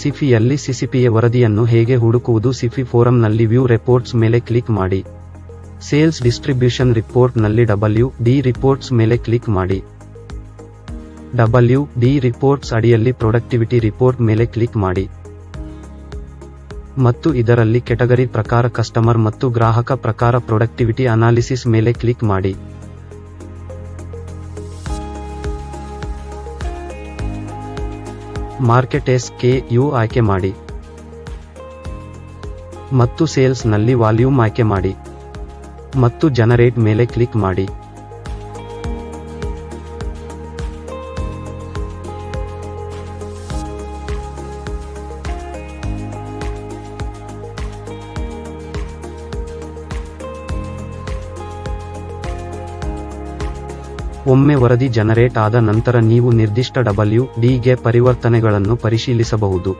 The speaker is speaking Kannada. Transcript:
ಸಿಫಿಯಲ್ಲಿ ಸಿಸಿಪಿಯ ವರದಿಯನ್ನು ಹೇಗೆ ಹುಡುಕುವುದು ಸಿಫಿ ಫೋರಂನಲ್ಲಿ ವ್ಯೂ ರಿಪೋರ್ಟ್ಸ್ ಮೇಲೆ ಕ್ಲಿಕ್ ಮಾಡಿ. ಸೇಲ್ಸ್ ಡಿಸ್ಟ್ರಿಬ್ಯೂಷನ್ ರಿಪೋರ್ಟ್ನಲ್ಲಿ ಡಬ್ಲ್ಯೂ ಡಿ ರಿಪೋರ್ಟ್ಸ್ ಮೇಲೆ ಕ್ಲಿಕ್ ಮಾಡಿ. ಡಬ್ಲ್ಯೂ ಡಿ ರಿಪೋರ್ಟ್ಸ್ ಅಡಿಯಲ್ಲಿ ಪ್ರೊಡಕ್ಟಿವಿಟಿ ರಿಪೋರ್ಟ್ ಮೇಲೆ ಕ್ಲಿಕ್ ಮಾಡಿ. ಮತ್ತು ಇದರಲ್ಲಿ ಕೆಟಗರಿ ಪ್ರಕಾರ ಕಸ್ಟಮರ್ ಮತ್ತು ಗ್ರಾಹಕ ಪ್ರಕಾರ ಪ್ರೊಡಕ್ಟಿವಿಟಿ ಅನಾಲಿಸಿಸ್ ಮೇಲೆ ಕ್ಲಿಕ್ ಮಾಡಿ. ಮಾರ್ಕೆಟ್ ಎಸ್ ಕೆ ಯು ಆಯ್ಕೆ ಮಾಡಿ. ಮತ್ತು ಸೇಲ್ಸ್ನಲ್ಲಿ ವಾಲ್ಯೂಮ್ ಆಯ್ಕೆ ಮಾಡಿ. ಮತ್ತು ಜನರೇಟ್ ಮೇಲೆ ಕ್ಲಿಕ್ ಮಾಡಿ. ಒಮ್ಮೆ ವರದಿ ಜನರೇಟ್ ಆದ ನಂತರ ನೀವು ನಿರ್ದಿಷ್ಟ ಡಬ್ಲ್ಯೂ ಡಿಗೆ ಪರಿವರ್ತನೆಗಳನ್ನು ಪರಿಶೀಲಿಸಬಹುದು.